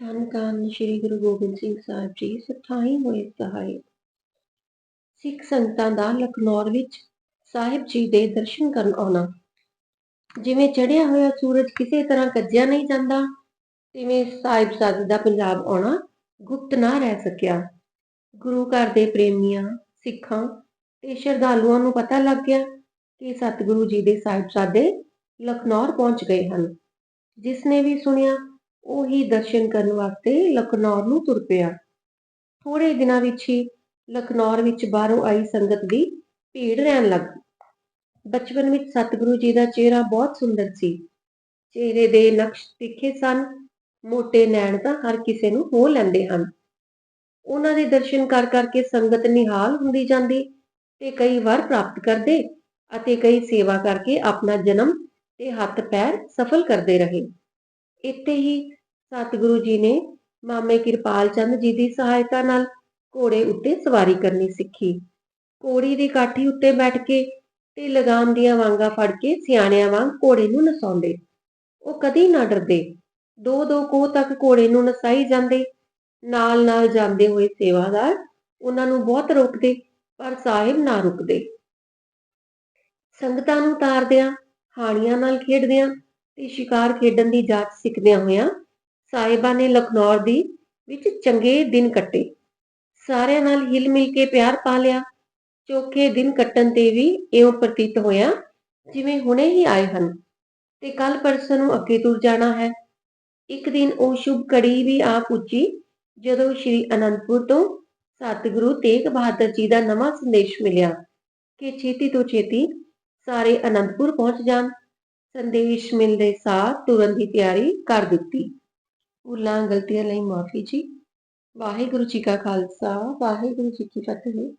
ਧੰਨ ਧੰਨ ਸ੍ਰੀ ਗੁਰੂ ਗੋਬਿੰਦ ਸਿੰਘ ਸਾਹਿਬ ਜੀ ਸਥਾਈ ਹੋਏ ਸਹਾਇ ਸਿੱਖ ਸੰਗਤਾਂ ਦਾ ਲਖਨੌਰ ਵਿੱਚ ਸਾਹਿਬ ਜੀ ਦੇ ਦਰਸ਼ਨ ਕਰਨ ਆਉਣਾ। ਜਿਵੇਂ ਚੜਿਆ ਹੋਇਆ ਸੂਰਜ ਕਿਸੇ ਤਰ੍ਹਾਂ ਕੱਜਿਆ ਨਹੀਂ ਜਾਂਦਾ, ਤਿਵੇਂ ਸਾਹਿਬ ਸਾਦੀ ਦਾ ਪੰਜਾਬ ਆਉਣਾ ਗੁਪਤ ਨਾ ਰਹਿ ਸਕਿਆ। ਗੁਰੂ ਘਰ ਦੇ ਪ੍ਰੇਮੀਆਂ, ਸਿੱਖਾਂ ਤੇ ਸ਼ਰਧਾਲੂਆਂ ਨੂੰ ਪਤਾ ਲੱਗ ਗਿਆ ਕਿ ਸਤਿਗੁਰੂ ਜੀ ਦੇ ਸਾਹਿਬਜ਼ਾਦੇ ਲਖਨੌਰ ਪਹੁੰਚ ਗਏ ਹਨ। ਜਿਸ ਨੇ ਵੀ ਸੁਣਿਆ ਉਹ ਹੀ ਦਰਸ਼ਨ ਕਰਨ ਵਾਸਤੇ ਲਖਨੌਰ ਨੂੰ ਤੁਰ ਪਿਆ। ਥੋੜੇ ਦਿਨਾਂ ਵਿੱਚ ਹੀ ਲਖਨੌਰ ਵਿੱਚ ਬਾਹਰੋਂ ਆਈ ਸੰਗਤ ਦੀ ਭੀੜ ਰਹਿਣ ਲੱਗ ਬਚਪਨ ਵਿੱਚ ਸਤਿਗੁਰੂ ਜੀ ਦਾ ਚਿਹਰਾ ਬਹੁਤ ਸੁੰਦਰ ਸੀ। ਚਿਹਰੇ ਦੇ ਨਕਸ਼ ਤਿੱਖੇ ਸਨ, ਮੋਟੇ ਨੈਣ ਤਾਂ ਹਰ ਕਿਸੇ ਨੂੰ ਹੋ ਲੈਂਦੇ ਹਨ। ਉਹਨਾਂ ਦੇ ਦਰਸ਼ਨ ਕਰ ਕਰਕੇ ਸੰਗਤ ਨਿਹਾਲ ਹੁੰਦੀ ਜਾਂਦੀ ਤੇ ਕਈ ਵਾਰ ਪ੍ਰਾਪਤ ਕਰਦੇ ਅਤੇ ਕਈ ਸੇਵਾ ਕਰਕੇ ਆਪਣਾ ਜਨਮ ਤੇ ਹੱਥ ਪੈਰ ਸਫਲ ਕਰਦੇ ਰਹੇ। ਇੱਥੇ ਹੀ ਸਤਿਗੁਰੂ ਜੀ ਨੇ ਮਾਮੇ ਕਿਰਪਾਲ ਚੰਦ ਜੀ ਦੀ ਸਹਾਇਤਾ ਨਾਲ ਘੋੜੇ ਉੱਤੇ ਸਵਾਰੀ ਕਰਨੀ ਸਿੱਖੀ। ਘੋੜੀ ਦੀ ਕਾਠੀ ਉੱਤੇ ਬੈਠ ਕੇ ਤੇ ਲਗਾਮ ਦੀਆਂ ਵਾਂਗਾ ਫੜ ਕੇ ਸਿਆਣਿਆਂ ਵਾਂਗ ਘੋੜੇ ਨੂੰ ਨਸਾਉਂਦੇ। ਉਹ ਕਦੀ ਨਾ ਡਰਦੇ। ਦੋ ਦੋ ਕੋਹ ਤੱਕ ਘੋੜੇ ਨੂੰ ਨਸਾਈ ਜਾਂਦੇ। ਨਾਲ ਨਾਲ ਜਾਂਦੇ ਹੋਏ ਸੇਵਾਦਾਰ ਉਹਨਾਂ ਨੂੰ ਬਹੁਤ ਰੋਕਦੇ, ਪਰ ਸਾਹਿਬ ਨਾ ਰੁਕਦੇ। ਸੰਗਤਾਂ ਨੂੰ ਤਾਰਦਿਆਂ, ਹਾਣੀਆਂ ਨਾਲ ਖੇਡਦਿਆਂ ਤੇ ਸ਼ਿਕਾਰ ਖੇਡਣ ਦੀ ਜਾਚ ਸਿੱਖਦਿਆਂ ਹੋਇਆਂ ਸਾਹਿਬਾਂ ਨੇ ਲਖਨੌਰ ਦੀ ਵਿੱਚ ਚੰਗੇ ਦਿਨ ਕੱਟੇ। ਸਾਰਿਆਂ ਨਾਲ ਹਿਲ ਮਿਲ ਕੇ ਪਿਆਰ ਪਾ ਲਿਆ। ਚੋਖੇ ਦਿਨ ਕੱਟਣ ਤੇ ਵੀ ਇਉਂ ਪ੍ਰਤੀਤ ਹੋਇਆ ਜਿਵੇਂ ਹੁਣੇ ਹੀ ਆਏ ਹਨ ਤੇ ਕੱਲ ਪਰਸੋਂ ਨੂੰ ਅੱਗੇ ਤੁਰ ਜਾਣਾ ਹੈ। ਇੱਕ ਦਿਨ ਉਹ ਸ਼ੁਭ ਘੜੀ ਵੀ ਆ ਪੁੱਜੀ ਜਦੋਂ ਸ਼੍ਰੀ ਅਨੰਦਪੁਰ ਤੋਂ ਸਤਿਗੁਰੂ ਤੇਗ ਬਹਾਦਰ ਜੀ ਦਾ ਨਵਾਂ ਸੰਦੇਸ਼ ਮਿਲਿਆ ਕਿ ਛੇਤੀ ਤੋਂ ਛੇਤੀ ਸਾਰੇ ਅਨੰਦਪੁਰ ਪਹੁੰਚ ਜਾਣ। ਸੰਦੇਸ਼ ਮਿਲਦੇ ਸਾਰ ਤੁਰਨ ਦੀ ਤਿਆਰੀ ਕਰ ਦਿੱਤੀ। ਭੁੱਲਾਂ ਗਲਤੀਆਂ ਲਈ ਮਾਫੀ ਜੀ। ਵਾਹਿਗੁਰੂ ਜੀ ਕਾ ਖਾਲਸਾ ਵਾਹਿਗੁਰੂ ਜੀ ਕੀ ਫਤਿਹ।